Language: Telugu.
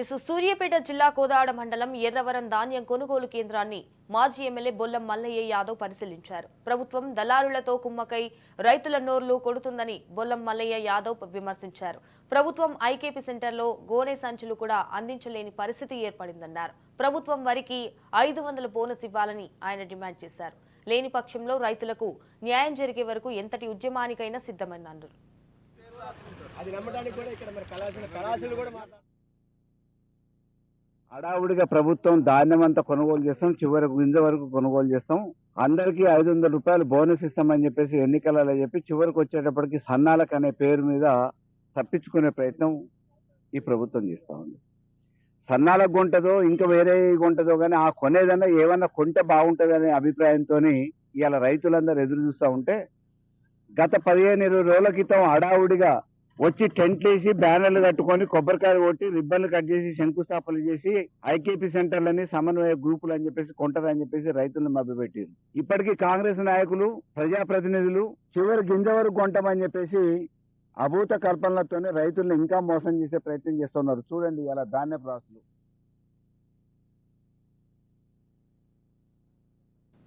ఎస్ సూర్యాపేట జిల్లా కోదాడ మండలం ఎర్రవరం ధాన్యం కొనుగోలు కేంద్రాన్ని మాజీ ఎమ్మెల్యే బొల్లం మల్లయ్య యాదవ్ పరిశీలించారు. ప్రభుత్వం దళారులతో కుమ్మకై రైతుల నోర్లు కొడుతుందని బొల్లం మల్లయ్య యాదవ్ విమర్శించారు. ప్రభుత్వం ఐకేపీ సెంటర్లో గోనె సంచులు కూడా అందించలేని పరిస్థితి ఏర్పడిందన్నారు. ప్రభుత్వం వరికి ఐదు వందల బోనస్ ఇవ్వాలని ఆయన డిమాండ్ చేశారు. లేని పక్షంలో రైతులకు న్యాయం జరిగే వరకు ఎంతటి ఉద్యమానికైనా సిద్ధమని హడావుడిగా ప్రభుత్వం ధాన్యం అంతా కొనుగోలు చేస్తాం చివరకు గింజ వరకు కొనుగోలు చేస్తాం. అందరికీ ఐదు వందల రూపాయలు బోనస్ ఇస్తామని చెప్పేసి ఎన్నికలలో చెప్పి చివరికి వచ్చేటప్పటికి సన్నాలకు అనే పేరు మీద తప్పించుకునే ప్రయత్నం ఈ ప్రభుత్వం చేస్తా ఉంది. సన్నాలకు కొంటదో ఇంకా వేరే కొంటదో కానీ ఆ కొనేదన్నా ఏమన్నా కొంటే బాగుంటుందనే అభిప్రాయంతో ఇవాళ రైతులందరూ ఎదురు చూస్తూ ఉంటే గత పదిహేను ఇరవై రోజుల క్రితం హడావుడిగా వచ్చి టెంట్లు వేసి బ్యానర్లు కట్టుకొని కొబ్బరికాయలు కొట్టి రిబ్బన్లు కట్ చేసి శంకుస్థాపనలు చేసి ఐకేపీ సెంటర్లని సమన్వయ గ్రూపులు అని చెప్పేసి కొంటారని చెప్పేసి రైతులను మభ్యపెట్టారు. ఇప్పటికీ కాంగ్రెస్ నాయకులు ప్రజాప్రతినిధులు చివరి గింజ వరకు కొంటామని చెప్పేసి అభూత కల్పనలతోనే రైతులను ఇంకా మోసం చేసే ప్రయత్నం చేస్తున్నారు. చూడండి ఇలా ధాన్య ప్రాసులు.